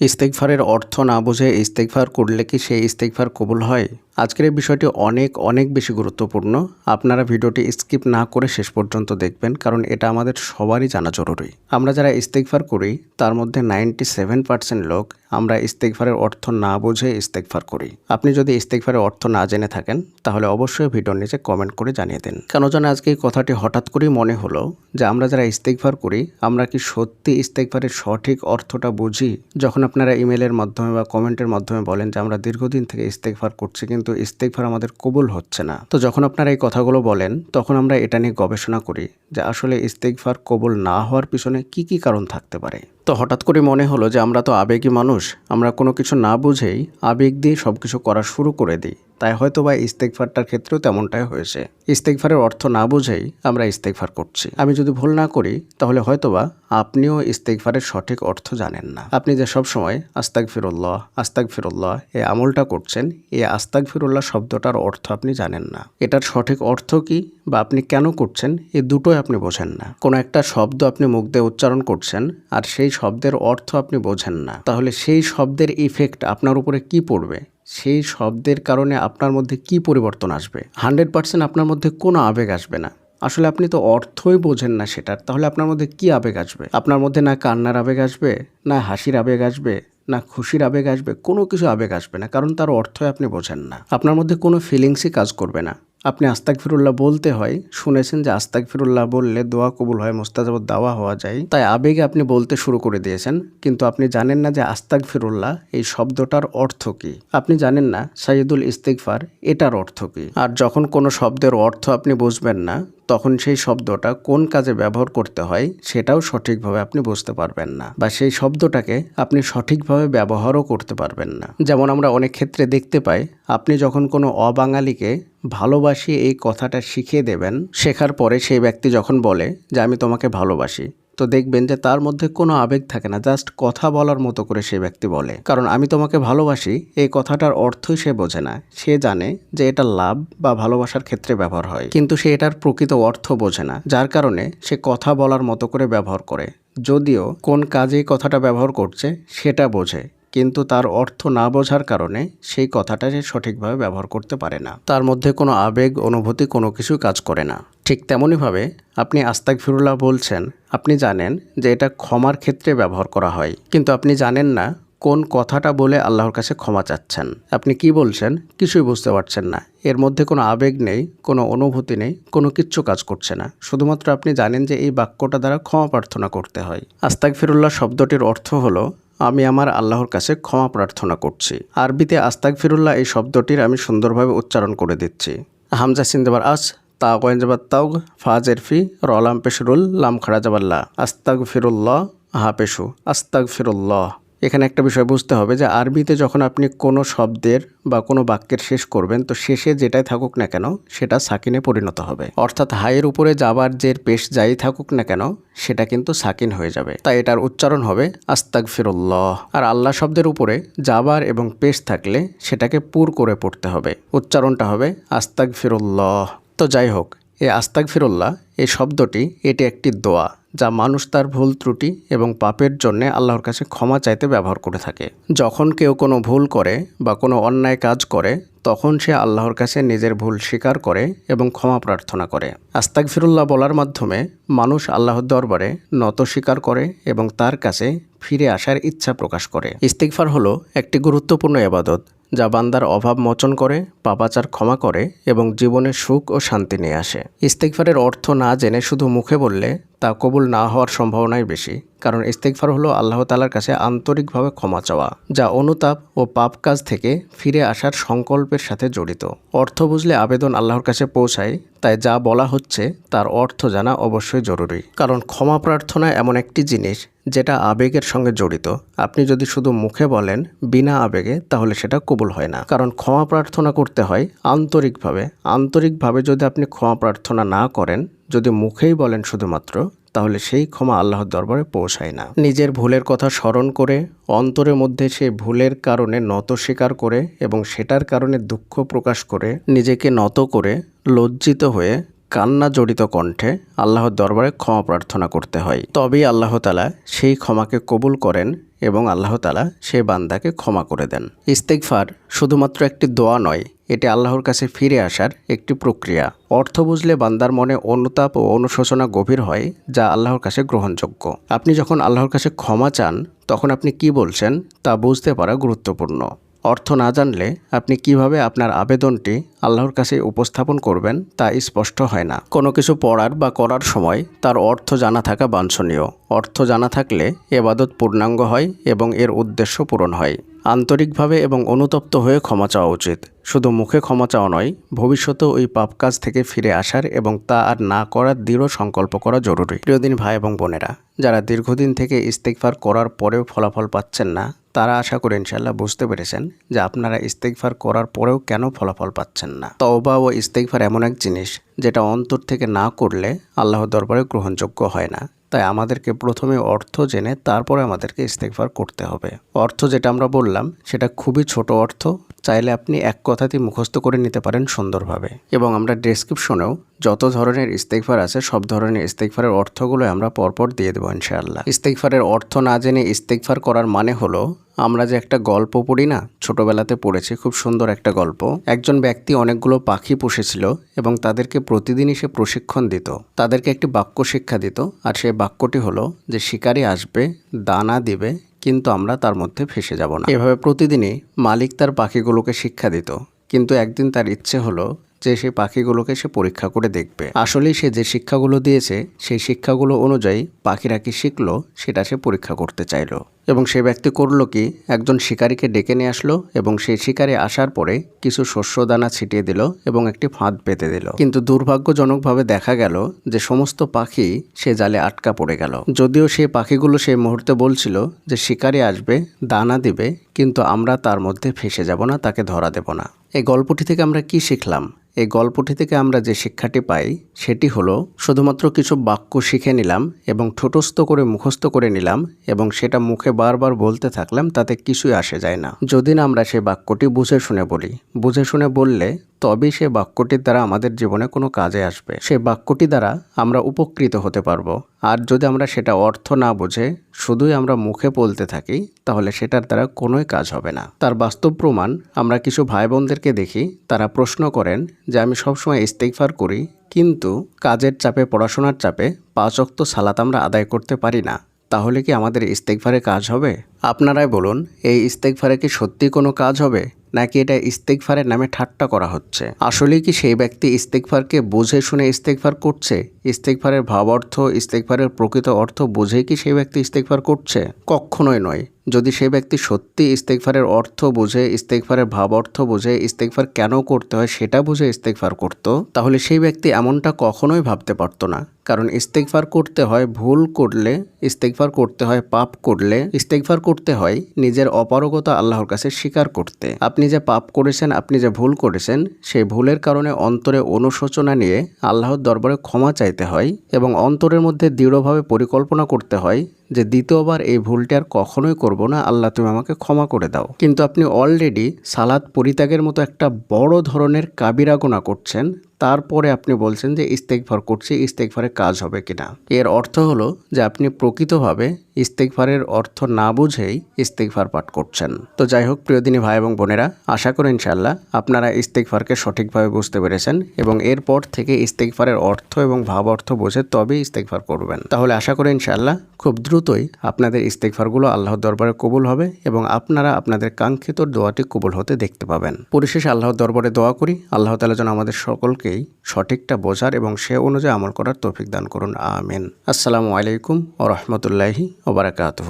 ইস্তেকফারের অর্থ না বুঝে ইস্তেকফার করলে কি সেই ইস্তেকফার কবুল হয়? আজকের এই বিষয়টি অনেক অনেক বেশি গুরুত্বপূর্ণ। আপনারা ভিডিওটি স্কিপ না করে শেষ পর্যন্ত দেখবেন, কারণ এটা আমাদের সবারই জানা জরুরি। আমরা যারা ইস্তেকফার করি, তার মধ্যে নাইনটি সেভেন পার্সেন্ট লোক আমরা ইস্তেকফারের অর্থ না বুঝে ইস্তেকফার করি। আপনি যদি ইস্তেকফারের অর্থ না জেনে থাকেন, তাহলে অবশ্যই ভিডিওর নিচে কমেন্ট করে জানিয়ে দিন। কেন যেন আজকে এই কথাটি হঠাৎ করেই মনে হলো যে আমরা যারা ইস্তেকফার করি, আমরা কি সত্যি ইস্তেকফারের সঠিক অর্থটা বুঝি? যখন আপনারা ইমেলের মাধ্যমে বা কমেন্টের মাধ্যমে বলেন যে আমরা দীর্ঘদিন থেকে ইস্তেকফার করছি, কিন্তু ইস্তেকফার আমাদের কবুল হচ্ছে না। তো যখন আপনারা এই কথাগুলো বলেন, তখন আমরা এটা নিয়ে গবেষণা করি যে আসলে ইস্তেকফার কবুল না হওয়ার পিছনে কি কি কারণ থাকতে পারে। তো হঠাৎ করে মনে হলো যে আমরা তো আবেগী মানুষ আমরা কোনো কিছু না বুঝেই আবেগ দিয়ে সব কিছু করা শুরু করে দিই। তাই হয়তো বা ইস্তেকফারটার ক্ষেত্রেও তেমনটাই হয়েছে। ইস্তেকফারের অর্থ না বুঝেই আমরা ইস্তেকফার করছি। আমি যদি ভুল না করি, তাহলে হয়তোবা আপনিও ইস্তেকফারের সঠিক অর্থ জানেন না। আপনি যে সব সময় আস্তাক ফিরুল্লাহ আস্তাক ফিরুল্লাহ এই আমলটা করছেন এই আস্তাক ফিরুল্লাহ শব্দটার অর্থ আপনি জানেন না। এটার সঠিক অর্থ কি বা আপনি কেন করছেন এই দুটোই আপনি বোঝেন না। কোনো একটা শব্দ আপনি মুখ দিয়ে উচ্চারণ করছেন, আর সেই শব্দের অর্থ আপনি বোঝেন না। তাহলে সেই শব্দের ইফেক্ট আপনার উপরে কি পড়বে? সেই শব্দের কারণে আপনার মধ্যে কি পরিবর্তন আসবে? হান্ড্রেড পার্সেন্ট আপনার মধ্যে কোনো আবেগ আসবে না। আসলে আপনি তো অর্থই বোঝেন না সেটার। তাহলে আপনার মধ্যে কি আবেগ আসবে? আপনার মধ্যে না কান্নার আবেগ আসবে, না হাসির আবেগ আসবে, না খুশির আবেগ আসবে, কোনো কিছু আবেগ আসবে না। কারণ তার অর্থই আপনি বোঝেন না। আপনার মধ্যে কোনো ফিলিংসই কাজ করবে না। আপনি আস্তাক ফিরুল্লাহ বলতে হয়, শুনেছেন যে আস্তাক ফিরুল্লাহ বললে দোয়া কবুল হয়, মোস্তাজাবত দাওয়া হওয়া যায়। তাই আবেগে আপনি বলতে শুরু করে দিয়েছেন, কিন্তু আপনি জানেন না যে আস্তাক ফিরুল্লাহ এই শব্দটার অর্থ কী। আপনি জানেন না সাইদুল ইস্তিকফার এটার অর্থ কী। আর যখন কোনো শব্দের অর্থ আপনি বুঝবেন না তখন সেই শব্দটা কোন কাজে ব্যবহার করতে হয় সেটাও সঠিকভাবে আপনি বুঝতে পারবেন না বা সেই শব্দটাকে আপনি সঠিকভাবে ব্যবহারও করতে পারবেন না। যেমন আমরা অনেক ক্ষেত্রে দেখতে পাই, আপনি যখন কোনো অবাঙালিকে ভালোবাসি এই কথাটা শিখিয়ে দেবেন, শেখার পরে সেই ব্যক্তি যখন বলে যে, আমি তোমাকে ভালোবাসি। তো দেখবেন যে তার মধ্যে কোনো আবেগ থাকে না জাস্ট কথা বলার মতো করে সে ব্যক্তি বলে। কারণ আমি তোমাকে ভালোবাসি, এই কথাটার অর্থই সে বোঝে না। সে জানে যে এটা লাভ বা ভালোবাসার ক্ষেত্রে ব্যবহার হয়। কিন্তু সে এটার প্রকৃত অর্থ বোঝে না, যার কারণে সে কথা বলার মতো করে ব্যবহার করে। যদিও কোন কাজে কথাটা ব্যবহার করছে, সেটা বোঝে। কিন্তু তার অর্থ না বোঝার কারণে সেই কথাটা সে সঠিকভাবে ব্যবহার করতে পারে না। তার মধ্যে কোনো আবেগ, অনুভূতি কোনো কিছু কাজ করে না। ঠিক তেমনইভাবে আপনি আস্তাক ফিরুল্লাহ বলছেন, আপনি জানেন যে এটা ক্ষমার ক্ষেত্রে ব্যবহার করা হয়। কিন্তু আপনি জানেন না কোন কথাটা বলে আল্লাহর কাছে ক্ষমা চাচ্ছেন। আপনি কি বলছেন কিছুই বুঝতে পারছেন না। এর মধ্যে কোনো আবেগ নেই, কোনো অনুভূতি নেই, কোনো কিচ্ছু কাজ করছে না। শুধুমাত্র আপনি জানেন যে এই বাক্যটা দ্বারা ক্ষমা প্রার্থনা করতে হয়। আস্তাক ফিরুল্লাহ শব্দটির অর্থ হলো আমি আমার আল্লাহর কাছে ক্ষমা প্রার্থনা করছি। আরবিতে আস্তাক ফিরুল্লাহ এই শব্দটির আমি সুন্দরভাবে উচ্চারণ করে দিচ্ছি। হামজা সিন্দেবার আস, তা কয়েনজাবাদ তাউগ ফাজের ফি, রলাম পেশরুল, লাম খারাজাবাল্লাহ আস্তাক ফিরুল্লাহ হা পেশু আস্তাক ফিরুল্লাহ এখানে একটা বিষয় বুঝতে হবে যে আরবিতে যখন আপনি কোনো শব্দের বা কোনো বাক্যের শেষ করবেন, তো শেষে যেটাই থাকুক না কেন সেটা সাকিনে পরিণত হবে। অর্থাৎ হায়ের উপরে যাবার যে পেশ যাই থাকুক না কেন সেটা কিন্তু সাকিন হয়ে যাবে। তাই এটার উচ্চারণ হবে আস্তাক ফিরুল্লাহ আর আল্লাহ শব্দের উপরে যাবার এবং পেশ থাকলে সেটাকে পুর করে পড়তে হবে। উচ্চারণটা হবে আস্তাক ফিরুল্লাহ তো যাই হোক, এই আস্তাক ফিরুল্লাহ এই শব্দটি, এটি একটি দোয়া। যা মানুষ তার ভুল ত্রুটি এবং পাপের জন্য আল্লাহর কাছে ক্ষমা চাইতে ব্যবহার করে থাকে। যখন কেউ কোনো ভুল করে বা কোনো অন্যায় কাজ করে, তখন সে আল্লাহর কাছে নিজের ভুল স্বীকার করে এবং ক্ষমা প্রার্থনা করে। আস্তাক ফিরুল্লাহ বলার মাধ্যমে মানুষ আল্লাহর দরবারে নত স্বীকার করে এবং তার কাছে ফিরে আসার ইচ্ছা প্রকাশ করে। ইস্তিকফার হলো একটি গুরুত্বপূর্ণ এবাদত। যা বান্দার অভাব মোচন করে, পাপাচার ক্ষমা করে এবং জীবনে সুখ ও শান্তি নিয়ে আসে। ইস্তেকফারের অর্থ না জেনে শুধু মুখে বললে তা কবুল না হওয়ার সম্ভাবনাই বেশি। কারণ ইস্তেকফার হলো আল্লাহ তালার কাছে আন্তরিকভাবে ক্ষমা চাওয়া, যা অনুতাপ ও পাপ কাজ থেকে ফিরে আসার সংকল্পের সাথে জড়িত। অর্থ বুঝলে আবেদন আল্লাহর কাছে পৌঁছায়, তাই যা বলা হচ্ছে তার অর্থ জানা অবশ্যই জরুরি। কারণ ক্ষমা প্রার্থনা এমন একটি জিনিস যেটা আবেগের সঙ্গে জড়িত। আপনি যদি শুধু মুখে বলেন, বিনা আবেগে, তাহলে সেটা কবুল হয় না। কারণ ক্ষমা প্রার্থনা করতে হয় আন্তরিকভাবে। আন্তরিকভাবে যদি আপনি ক্ষমা প্রার্থনা না করেন যদি মুখেই বলেন শুধুমাত্র, তাহলে সেই ক্ষমা আল্লাহর দরবারে পৌঁছায় না। নিজের ভুলের কথা স্মরণ করে, অন্তরের মধ্যে সে ভুলের কারণে নত স্বীকার করে এবং সেটার কারণে দুঃখ প্রকাশ করে, নিজেকে নত করে, লজ্জিত হয়ে কান্না জড়িত কণ্ঠে আল্লাহর দরবারে ক্ষমা প্রার্থনা করতে হয়। তবেই আল্লাহ তালা সেই ক্ষমাকে কবুল করেন এবং আল্লাহ তালা সে বান্দাকে ক্ষমা করে দেন। ইস্তেকফার শুধুমাত্র একটি দোয়া নয় এটি আল্লাহর কাছে ফিরে আসার একটি প্রক্রিয়া। অর্থ বুঝলে বান্দার মনে অনুতাপ ও অনুশোচনা গভীর হয়, যা আল্লাহর কাছে গ্রহণযোগ্য। আপনি যখন আল্লাহর কাছে ক্ষমা চান, তখন আপনি কি বলছেন তা বুঝতে পারা গুরুত্বপূর্ণ। অর্থ না জানলে আপনি কীভাবে আপনার আবেদনটি আল্লাহর কাছে উপস্থাপন করবেন তা স্পষ্ট হয় না। কোনো কিছু পড়ার বা করার সময় তার অর্থ জানা থাকা বাঞ্ছনীয়। অর্থ জানা থাকলে এবাদত পূর্ণাঙ্গ হয় এবং এর উদ্দেশ্য পূরণ হয়। আন্তরিকভাবে এবং অনুতপ্ত হয়ে ক্ষমা চাওয়া উচিত। শুধু মুখে ক্ষমা চাওয়া নয়, ভবিষ্যতেও ওই পাপ কাজ থেকে ফিরে আসার এবং তা আর না করার দৃঢ় সংকল্প করা জরুরি। প্রিয়দিন ভাই এবং বোনেরা, যারা দীর্ঘদিন থেকে ইস্তেকফার করার পরেও ফলাফল পাচ্ছেন না, তারা আশা করে ইনশাল্লাহ বুঝতে পেরেছেন যে আপনারা ইস্তেকফার করার পরেও কেন ফলাফল পাচ্ছেন না। তওবা ও ইস্তেকফার এমন এক জিনিস, যেটা অন্তর থেকে না করলে আল্লাহর দরবারে গ্রহণযোগ্য হয় না। তাই আমাদেরকে প্রথমে অর্থ জেনে তারপরে আমাদেরকে ইস্তেকফার করতে হবে। অর্থ যেটা আমরা বললাম, সেটা খুবই ছোট অর্থ। চাইলে আপনি এক কথাতেই মুখস্থ করে নিতে পারেন সুন্দরভাবে। এবং আমরা ডেসক্রিপশনেও যত ধরনের ইস্তেকফার আছে, সব ধরনের ইস্তেকফারের অর্থগুলো আমরা পরপর দিয়ে দেবো ইনশাআল্লাহ। ইস্তেকফারের অর্থ না জেনে ইস্তেকফার করার মানে হলো আমরা যে একটা গল্প পড়ি না, ছোটবেলাতে পড়েছি, খুব সুন্দর একটা গল্প। একজন ব্যক্তি অনেকগুলো পাখি পুষেছিল এবং তাদেরকে প্রতিদিনই সে প্রশিক্ষণ দিত। তাদেরকে একটি বাক্য শিক্ষা দিত আর সেই বাক্যটি হলো যে, শিকারী আসবে, দানা দিবে, কিন্তু আমরা তার মধ্যে ফেসে যাব না। এভাবে প্রতিদিনই মালিক তার পাখিগুলোকে শিক্ষা দিত। কিন্তু একদিন তার ইচ্ছে হলো যে সেই পাখিগুলোকে সে পরীক্ষা করে দেখবে। আসলেই সে যে শিক্ষাগুলো দিয়েছে, সেই শিক্ষাগুলো অনুযায়ী পাখিরা কি শিখলো, সেটা সে পরীক্ষা করতে চাইলো। এবং সে ব্যক্তি করল কি, একজন শিকারীকে ডেকে নিয়ে আসলো এবং সেই শিকারে আসার পরে কিছু শস্য দানা ছিটিয়ে দিল এবং একটি ফাঁদ পেতে দিল। কিন্তু দুর্ভাগ্যজনকভাবে দেখা গেল যে সমস্ত পাখি সে জালে আটকা পড়ে গেল। যদিও সেই পাখিগুলো সেই মুহূর্তে বলছিল যে শিকারি আসবে, দানা দিবে, কিন্তু আমরা তার মধ্যে ফেসে যাব না, তাকে ধরা দেব না। এই গল্পটি থেকে আমরা কি শিখলাম? এই গল্পটি থেকে আমরা যে শিক্ষাটি পাই, সেটি হলো শুধুমাত্র কিছু বাক্য শিখে নিলাম এবং ঠোঁটস্থ করে মুখস্থ করে নিলাম এবং সেটা মুখে বারবার বলতে থাকলাম, তাতে কিছুই আসে যায় না। যদি না আমরা সেই বাক্যটি বুঝে শুনে বলি, বুঝে শুনে বললে তবেই সে বাক্যটির দ্বারা আমাদের জীবনে কোনো কাজে আসবে। সে বাক্যটি দ্বারা আমরা উপকৃত হতে পারব। আর যদি আমরা সেটা অর্থ না বুঝে শুধুই আমরা মুখে বলতে থাকি, তাহলে সেটার দ্বারা কোনোই কাজ হবে না। তার বাস্তব প্রমাণ আমরা কিছু ভাই বোনদেরকে দেখি, তারা প্রশ্ন করেন যে, আমি সবসময় ইস্তেকফার করি, কিন্তু কাজের চাপে, পড়াশোনার চাপে পাঁচ অক্ত সালাত আমরা আদায় করতে পারি না। তাহলে কি আমাদের ইস্তেকফারে কাজ হবে? আপনারাই বলুন, এই ইস্তেকফারে কি সত্যি কোনো কাজ হবে? নাকি এটা ইস্তেকফারের নামে ঠাট্টা করা হচ্ছে? আসলে কি সেই ব্যক্তি ইস্তেকফারকে বুঝে শুনে ইস্তেকফার করছে? ইস্তেকফারের ভাব অর্থ ইস্তেকফারের প্রকৃত অর্থ বুঝে কি সেই ব্যক্তি ইস্তেকফার করছে? কখনোই নয়। যদি সেই ব্যক্তি সত্যি ইস্তেকফারের অর্থ বুঝে ইস্তেকফারের ভাব অর্থ বুঝে ইস্তেকফার কেন করতে হয় সেটা বুঝে ইস্তেকফার করত, তাহলে সেই ব্যক্তি এমনটা কখনোই ভাবতে পারতো না। কারণ ইস্তেকফার করতে হয় ভুল করলে ইস্তেকফার করতে হয় পাপ করলে ইস্তেকফার করতে হয় নিজের অপারগতা আল্লাহর কাছে স্বীকার করতে। আপনি যে পাপ করেছেন, আপনি যে ভুল করেছেন, সেই ভুলের কারণে অন্তরে অনুশোচনা নিয়ে আল্লাহর দরবারে ক্ষমা চাইতে হয় এবং অন্তরের মধ্যে দৃঢ়ভাবে পরিকল্পনা করতে হয় যে দ্বিতীয়বার এই ভুলটি আর কখনোই করব না, আল্লাহ তুমি আমাকে ক্ষমা করে দাও। কিন্তু আপনি অলরেডি সালাদ পরিত্যাগের মতো একটা বড় ধরনের কাবিরা গোনা করছেন তারপরে আপনি বলছেন যে ইস্তেকফার করছি, ইস্তেকফারে কাজ হবে কিনা। এর অর্থ হলো যে আপনি প্রকৃতভাবে ইস্তেকফারের অর্থ না বুঝেই ইস্তেকফার পাঠ করছেন। তো যাই হোক, প্রিয়দিনী ভাই এবং বোনেরা, আশা করি ইনশাল্লাহ আপনারা ইস্তেকফারকে সঠিকভাবে বুঝতে পেরেছেন এবং এরপর থেকে ইস্তেকফারের অর্থ এবং ভাব অর্থ বুঝে তবেই ইস্তেকফার করবেন। তাহলে আশা করি ইনশাল্লাহ খুব দ্রুতই আপনাদের ইস্তেকফারগুলো আল্লাহর দরবারে কবুল হবে এবং আপনারা আপনাদের কাঙ্ক্ষিত দোয়াটি কবুল হতে দেখতে পাবেন। পরিশেষে আল্লাহর দরবারে দোয়া করি। আল্লাহ তালা যেন আমাদের সকলকেই সঠিকটা বোঝার এবং সে অনুযায়ী আমল করার তৌফিক দান করুন, আমেন। আসসালামু আলাইকুম ও রহমতুল্লাহি ওবরাকাতহ